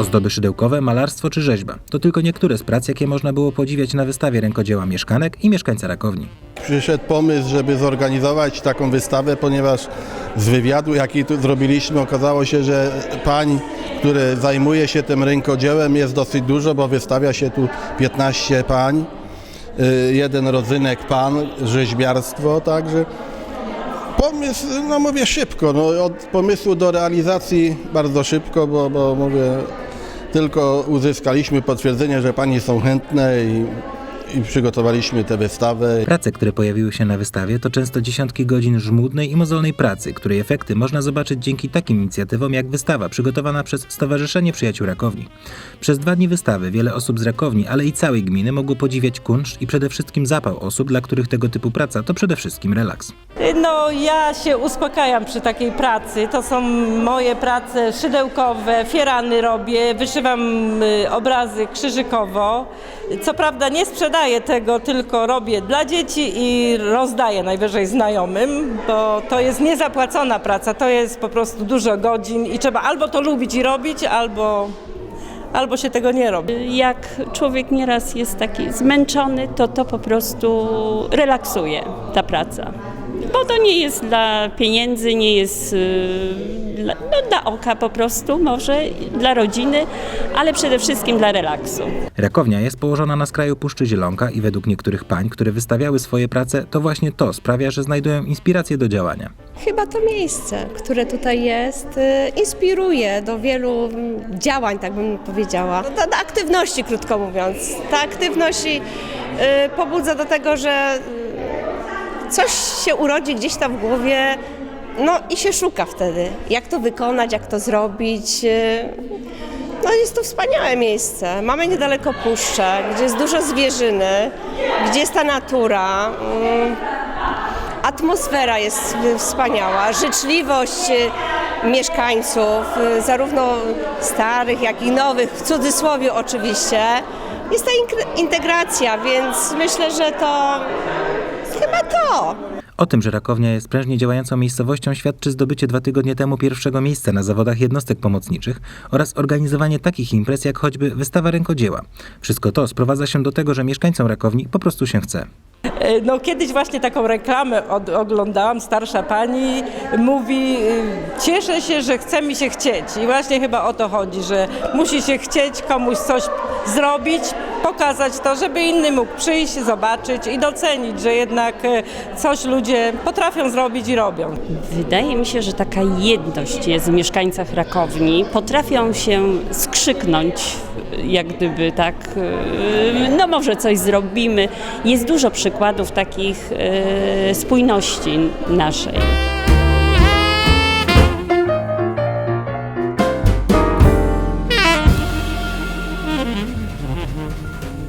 Ozdoby szydełkowe, malarstwo czy rzeźba to tylko niektóre z prac, jakie można było podziwiać na wystawie rękodzieła mieszkanek i mieszkańca Rakowni. Przyszedł pomysł, żeby zorganizować taką wystawę, ponieważ z wywiadu, jaki tu zrobiliśmy, okazało się, że pań, które zajmuje się tym rękodziełem jest dosyć dużo, bo wystawia się tu 15 pań, y, jeden rodzynek pan, rzeźbiarstwo, także pomysł, no mówię szybko, no od pomysłu do realizacji bardzo szybko, bo, bo mówię, tylko uzyskaliśmy potwierdzenie, że pani są chętne i, i przygotowaliśmy tę wystawę. Prace, które pojawiły się na wystawie, to często dziesiątki godzin żmudnej i mozolnej pracy, której efekty można zobaczyć dzięki takim inicjatywom jak wystawa przygotowana przez Stowarzyszenie Przyjaciół Rakowni. Przez dwa dni wystawy wiele osób z Rakowni, ale i całej gminy mogło podziwiać kunszt i przede wszystkim zapał osób, dla których tego typu praca to przede wszystkim relaks. No ja się uspokajam przy takiej pracy. To są moje prace szydełkowe, fierany robię, wyszywam y, obrazy krzyżykowo. Co prawda nie sprzedaję tego, tylko robię dla dzieci i rozdaję najwyżej znajomym, bo to jest niezapłacona praca, to jest po prostu dużo godzin i trzeba albo to lubić i robić, albo, albo się tego nie robi. Jak człowiek nieraz jest taki zmęczony, to to po prostu relaksuje ta praca. Bo to nie jest dla pieniędzy, nie jest yy, dla, no, dla oka po prostu, może dla rodziny, ale przede wszystkim dla relaksu. Rakownia jest położona na skraju Puszczy Zielonka i według niektórych pań, które wystawiały swoje prace, to właśnie to sprawia, że znajdują inspirację do działania. Chyba to miejsce, które tutaj jest, y, inspiruje do wielu działań, tak bym powiedziała. Do, do aktywności, krótko mówiąc. Ta aktywność y, pobudza do tego, że y, coś się urodzi gdzieś tam w głowie, no i się szuka wtedy, jak to wykonać, jak to zrobić. y. No jest to wspaniałe miejsce. Mamy niedaleko puszczę, gdzie jest dużo zwierzyny, gdzie jest ta natura. mm, Atmosfera jest wspaniała, życzliwość y, mieszkańców, y, zarówno starych, jak i nowych, w cudzysłowie oczywiście. Jest ta integracja, więc myślę, że to to. O tym, że Rakownia jest prężnie działającą miejscowością świadczy zdobycie dwa tygodnie temu pierwszego miejsca na zawodach jednostek pomocniczych oraz organizowanie takich imprez jak choćby wystawa rękodzieła. Wszystko to sprowadza się do tego, że mieszkańcom Rakowni po prostu się chce. E, No kiedyś właśnie taką reklamę oglądałam, starsza pani mówi, y, cieszę się, że chce mi się chcieć i właśnie chyba o to chodzi, że musi się chcieć komuś coś zrobić, pokazać to, żeby inny mógł przyjść, zobaczyć i docenić, że jednak e, coś ludzie potrafią zrobić i robią. Wydaje mi się, że taka jedność jest w mieszkańcach Rakowni. Potrafią się skrzyknąć, jak gdyby tak, yy, no może coś zrobimy. Jest dużo przykładów takich yy, spójności naszej. Mm-hmm.